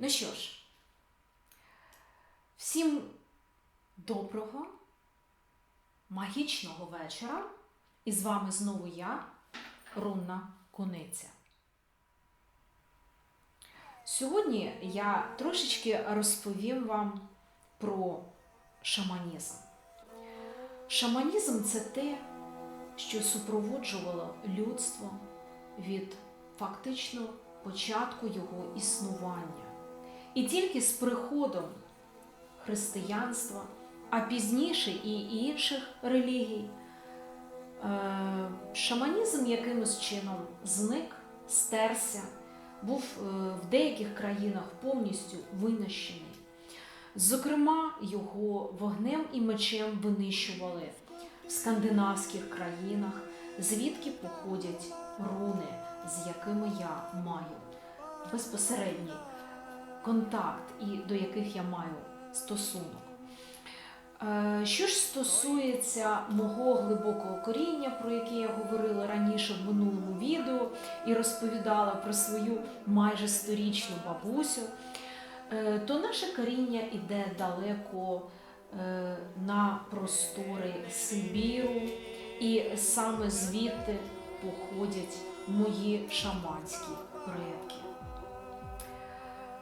Ну що ж, всім доброго, магічного вечора. І з вами знову я, Рунна Куниця. Сьогодні я трошечки розповім вам про шаманізм. Шаманізм це те, що супроводжувало людство від фактично початку його існування. І тільки з приходом християнства, а пізніше і інших релігій, е, шаманізм якимось чином зник, стерся, був е, в деяких країнах повністю винищений. Зокрема, його вогнем і мечем винищували в скандинавських країнах, звідки походять руни, з якими я маю безпосередній контакт і до яких я маю стосунок. Е, Що ж стосується мого глибокого коріння, про яке я говорила раніше в минулому відео і розповідала про свою майже сторічну бабусю, е, то наше коріння йде далеко е, на простори Сибіру, і саме звідти походять мої шаманські предки.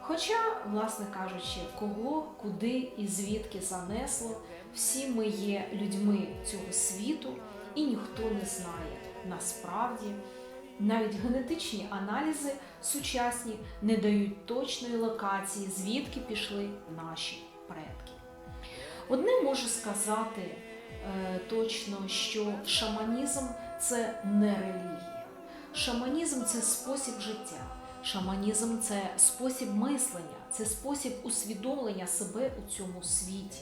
Хоча, власне кажучи, кого, куди і звідки занесло, всі ми є людьми цього світу, і ніхто не знає насправді. Навіть генетичні аналізи сучасні не дають точної локації, звідки пішли наші предки. Одне можу сказати е, точно, що шаманізм це не релігія. Шаманізм це спосіб життя. Шаманізм це спосіб мислення, це спосіб усвідомлення себе у цьому світі.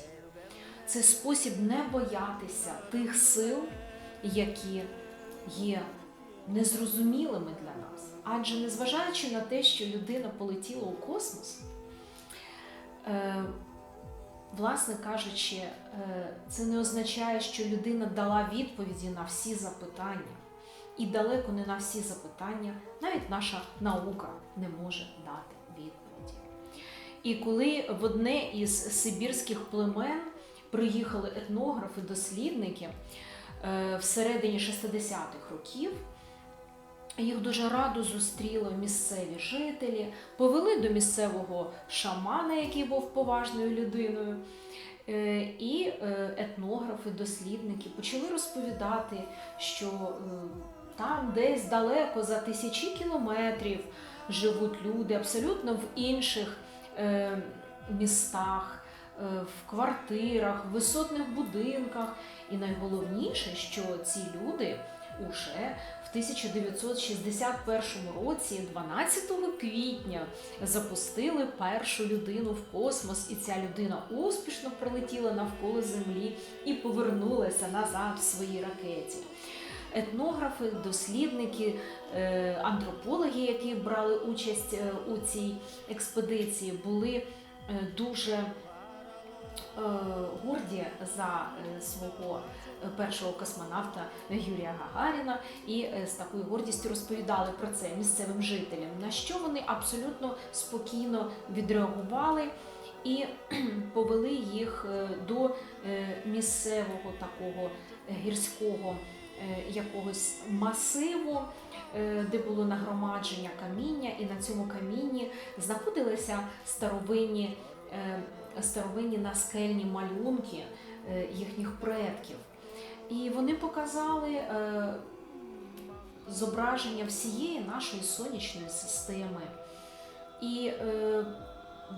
Це спосіб не боятися тих сил, які є незрозумілими для нас. Адже незважаючи на те, що людина полетіла у космос, е, власне кажучи, е, це не означає, що людина дала відповіді на всі запитання. І далеко не на всі запитання навіть наша наука не може дати відповіді. І коли в одне із сибірських племен приїхали етнографи, дослідники е, всередині 60-х років, їх дуже радо зустріли місцеві жителі, повели до місцевого шамана, який був поважною людиною. Е, І е, етнографи, дослідники почали розповідати, що там десь далеко за тисячі кілометрів живуть люди абсолютно в інших е, містах, е, в квартирах, в висотних будинках. І найголовніше, що ці люди уже в 1961 році, 12 квітня, запустили першу людину в космос, і ця людина успішно пролетіла навколо Землі і повернулася назад в своїй ракеті етнографи, дослідники, е, антропологи, які брали участь е, у цій експедиції, були е, дуже горді за свого першого космонавта Юрія Гагаріна і з такою гордістю розповідали про це місцевим жителям, на що вони абсолютно спокійно відреагували. І повели їх до місцевого такого гірського якогось масиву, е, де було нагромадження каміння, і на цьому камінні знаходилися старовинні, е, старовинні наскельні малюнки їхніх предків. І вони показали зображення всієї нашої сонячної системи. І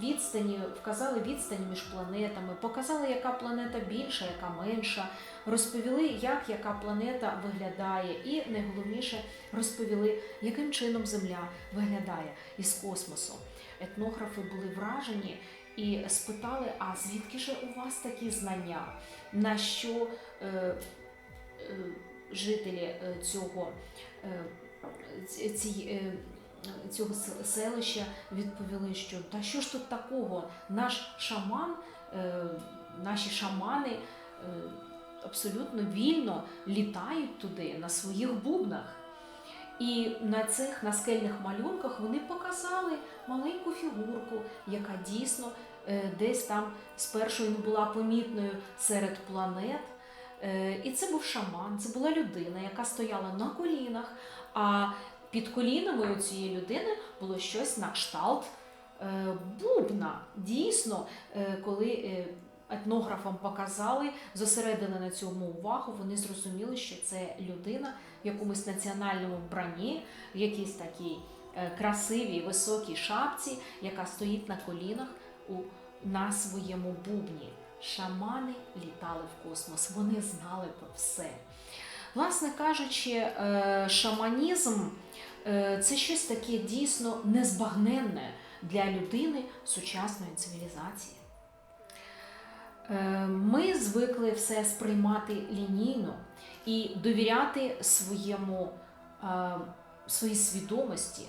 відстані, вказали відстані між планетами, показали, яка планета більша, яка менша, розповіли, як яка планета виглядає, і найголовніше розповіли, яким чином Земля виглядає із космосу. Етнографи були вражені. І спитали, а звідки ж у вас такі знання? На що е, е, жителі е, цього е, ці, е, цього селища відповіли, що та що ж тут такого? Наш шаман, е, наші шамани е, абсолютно вільно літають туди на своїх бубнах. І на цих наскельних малюнках вони показали маленьку фігурку, яка дійсно е, десь там спершу не була помітною серед планет. І це був шаман, це була людина, яка стояла на колінах, а під колінами у цієї людини було щось на кшталт е, бубна. Дійсно, е, коли е, етнографам показали, зосередили на цьому увагу, вони зрозуміли, що це людина в якомусь національному вбранні, в якійсь такій красивій високій шапці, яка стоїть на колінах у, на своєму бубні. Шамани літали в космос, вони знали про все. Власне кажучи, е, шаманізм е, це щось таке дійсно незбагненне для людини сучасної цивілізації. Е, Ми звикли все сприймати лінійно і довіряти своєму, своїй свідомості,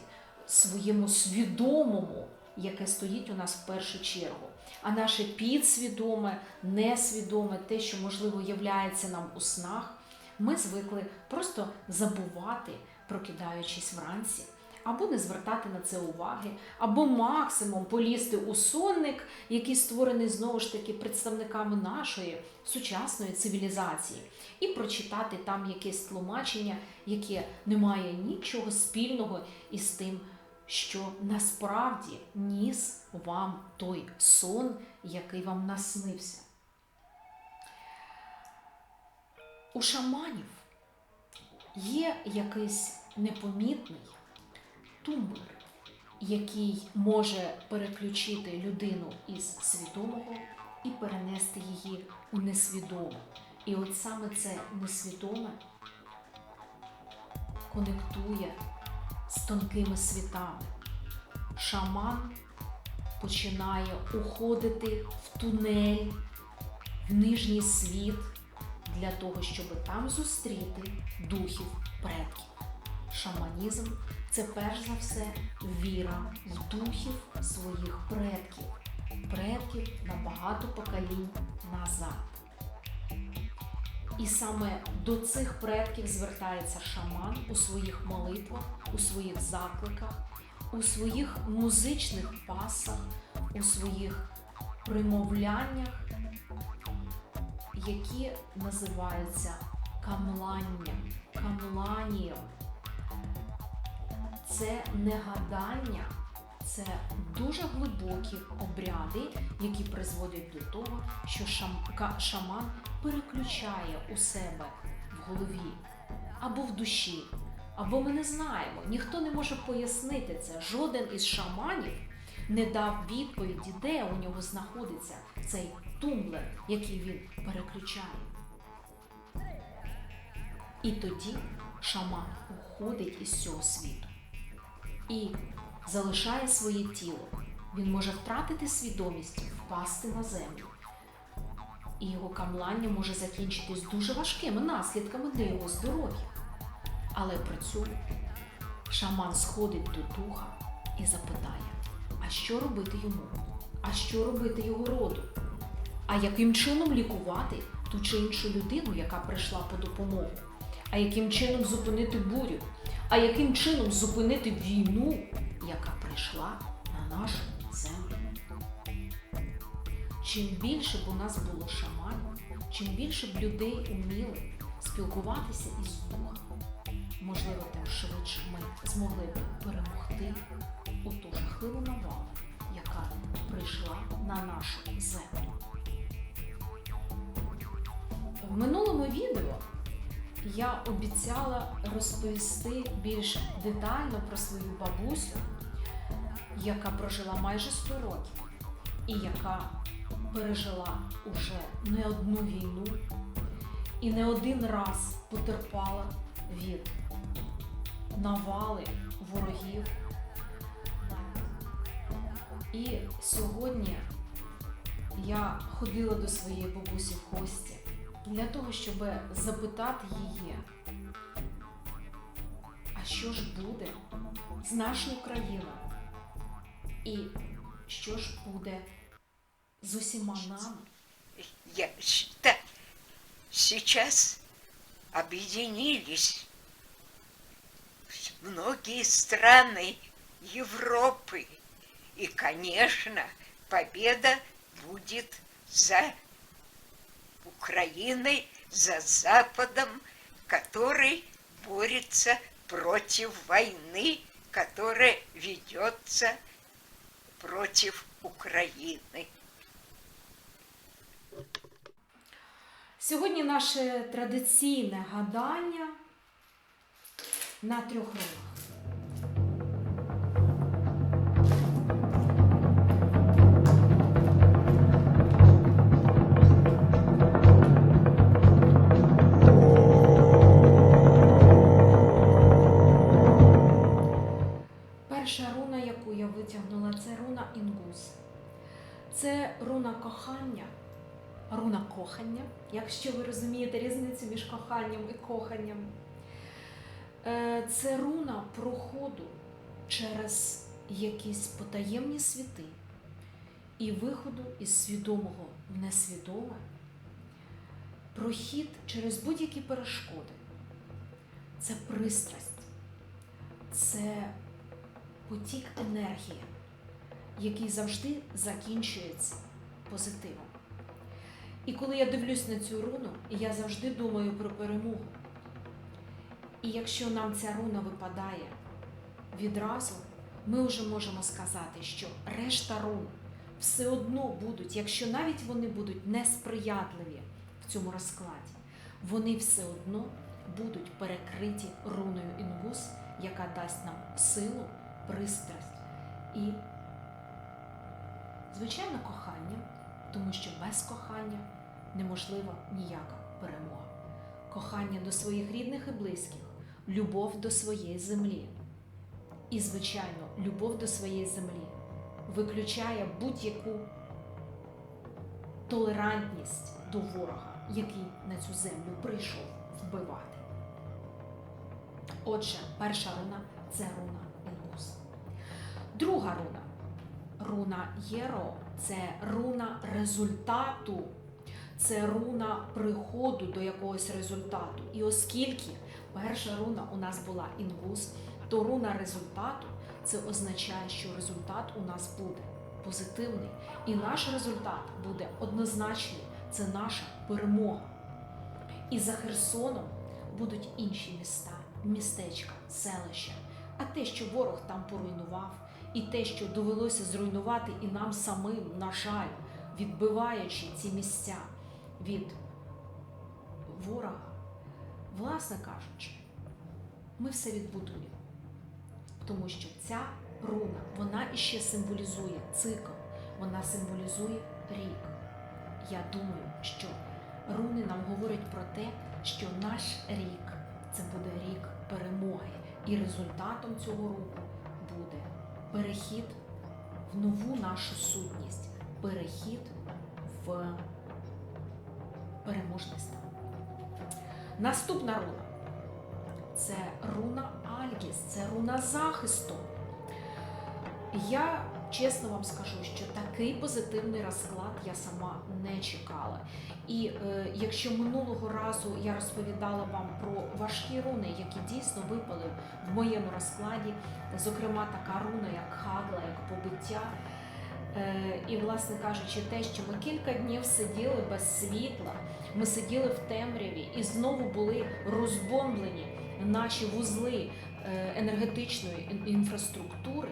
своєму свідомому, яке стоїть у нас в першу чергу. А наше підсвідоме, несвідоме, те, що можливо являється нам у снах, ми звикли просто забувати, прокидаючись вранці, або не звертати на це уваги, або максимум полізти у сонник, який створений знову ж таки представниками нашої сучасної цивілізації, і прочитати там якесь тлумачення, яке не має нічого спільного із тим, що насправді ніс вам той сон, який вам наснився. У шаманів є якийсь непомітний тумблер, який може переключити людину із свідомого і перенести її у несвідоме. І от саме це несвідоме конектує з тонкими світами. Шаман починає уходити в тунель, в нижній світ для того, щоб там зустріти духів предків. Шаманізм це перш за все віра в духів своїх предків, предків на багато поколінь назад. І саме до цих предків звертається шаман у своїх молитвах, у своїх закликах, у своїх музичних пасах, у своїх примовляннях, які називаються камланням, камланієм. Це не гадання, це дуже глибокі обряди, які призводять до того, що шаман переключає у себе в голові або в душі, або ми не знаємо. Ніхто не може пояснити це. Жоден із шаманів не дав відповіді, де у нього знаходиться цей тумблер, який він переключає. І тоді шаман уходить із цього світу і залишає своє тіло. Він може втратити свідомість, впасти на землю. І його камлання може закінчитись дуже важкими наслідками для його здоров'я. Але при цьому шаман сходить до духа і запитає, а що робити йому? А що робити його роду? А яким чином лікувати ту чи іншу людину, яка прийшла по допомогу? А яким чином зупинити бурю? А яким чином зупинити війну, яка прийшла на нашу землю? Чим більше б у нас було шаманів, чим більше б людей уміли спілкуватися із Богом, можливо, тим швидше ми змогли б перемогти у ту жахливу навалу, яка прийшла на нашу землю. В минулому відео я обіцяла розповісти більш детально про свою бабусю, яка прожила майже 100 років і яка пережила уже не одну війну і не один раз потерпала від навали ворогів. І сьогодні я ходила до своєї бабусі в гості для того, щоб запитати її, а що ж буде з нашою країною? І що ж буде з усіма нами? Я считаю, сейчас объединились многие страны Европы. И, конечно, победа будет за Украиной, за Западом, который борется против войны, которая ведется против Украины. Сьогодні наше традиційне гадання на трьох рунах. Це руна кохання, руна кохання, якщо ви розумієте різницю між коханням і коханням. Е, Це руна проходу через якісь потаємні світи і виходу із свідомого в несвідоме, прохід через будь-які перешкоди. Це пристрасть, це потік енергії, який завжди закінчується позитивом. І коли я дивлюсь на цю руну, я завжди думаю про перемогу. І якщо нам ця руна випадає відразу, ми вже можемо сказати, що решта рун все одно будуть, якщо навіть вони будуть несприятливі в цьому розкладі, вони все одно будуть перекриті руною інгус, яка дасть нам силу, пристрасть і, звичайно, кохання, тому що без кохання неможлива ніяка перемога. Кохання до своїх рідних і близьких, любов до своєї землі. І, звичайно, любов до своєї землі виключає будь-яку толерантність до ворога, який на цю землю прийшов вбивати. Отже, перша руна це руна Інгус. Друга руна руна Єро це руна результату, це руна приходу до якогось результату. І оскільки перша руна у нас була Інгус, то руна результату це означає, що результат у нас буде позитивний. І наш результат буде однозначний. Це наша перемога. І за Херсоном будуть інші міста, містечка, селища. А те, що ворог там поруйнував, і те, що довелося зруйнувати і нам самим, на жаль, відбиваючи ці місця від ворога, власне кажучи, ми все відбудуємо. Тому що ця руна, вона іще символізує цикл, вона символізує рік. Я думаю, що руни нам говорять про те, що наш рік це буде рік перемоги, і результатом цього року буде перехід в нову нашу сутність, перехід в переможний стан. Наступна руна це руна Альгіс, це руна захисту. Я чесно вам скажу, що такий позитивний розклад я сама не чекала. І е, якщо минулого разу я розповідала вам про важкі руни, які дійсно випали в моєму розкладі, зокрема така руна, як хагла, як побиття. Е, і, власне кажучи, те, що ми кілька днів сиділи без світла, ми сиділи в темряві і знову були розбомблені наші вузли е, енергетичної інфраструктури.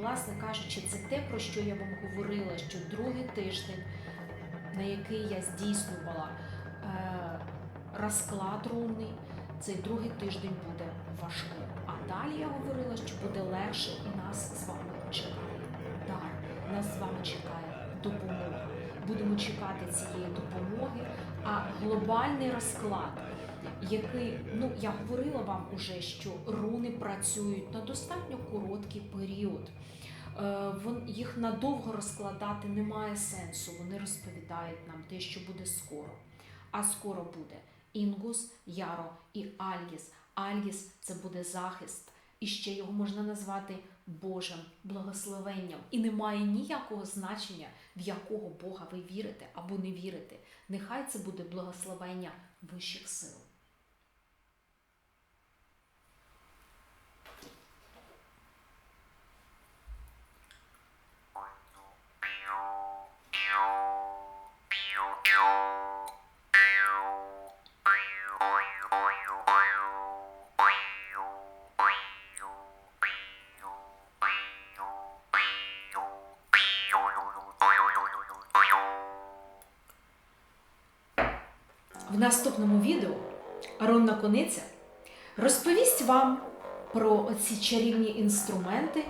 Власне кажучи, це те, про що я вам говорила, що другий тиждень, на який я здійснювала е, розклад рунний, цей другий тиждень буде важким. А далі я говорила, що буде легше, і нас з вами чекає дар, нас з вами чекає допомога. Будемо чекати цієї допомоги. А глобальний розклад, який, ну я говорила вам уже, що руни працюють на достатньо короткий період. Е, Їх надовго розкладати немає сенсу. Вони розповідають нам те, що буде скоро. А скоро буде Інгус, Яро і Альгіс. Альгіс це буде захист. І ще його можна назвати Божим благословенням. І немає ніякого значення, в якого Бога ви вірите або не вірите. Нехай це буде благословення вищих сил. В наступному відео Аронна Кониця розповість вам про оці чарівні інструменти,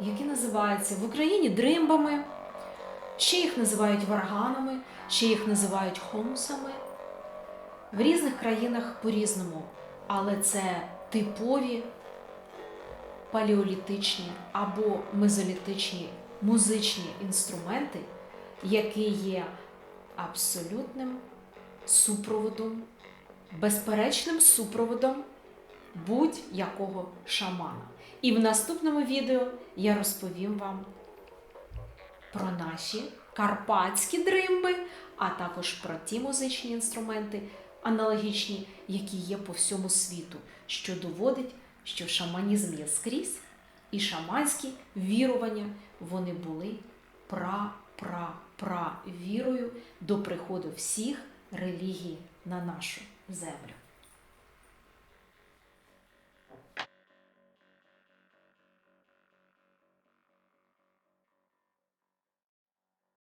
які називаються в Україні дримбами, ще їх називають варганами, ще їх називають хомсами. В різних країнах по-різному, але це типові палеолітичні або мезолітичні музичні інструменти, які є абсолютним супроводом, безперечним супроводом будь-якого шамана. І в наступному відео я розповім вам про наші карпатські дримби, а також про ті музичні інструменти, аналогічні, які є по всьому світу, що доводить, що шаманізм є скрізь, і шаманські вірування вони були пра-пра-пра вірою до приходу всіх релігій на нашу землю.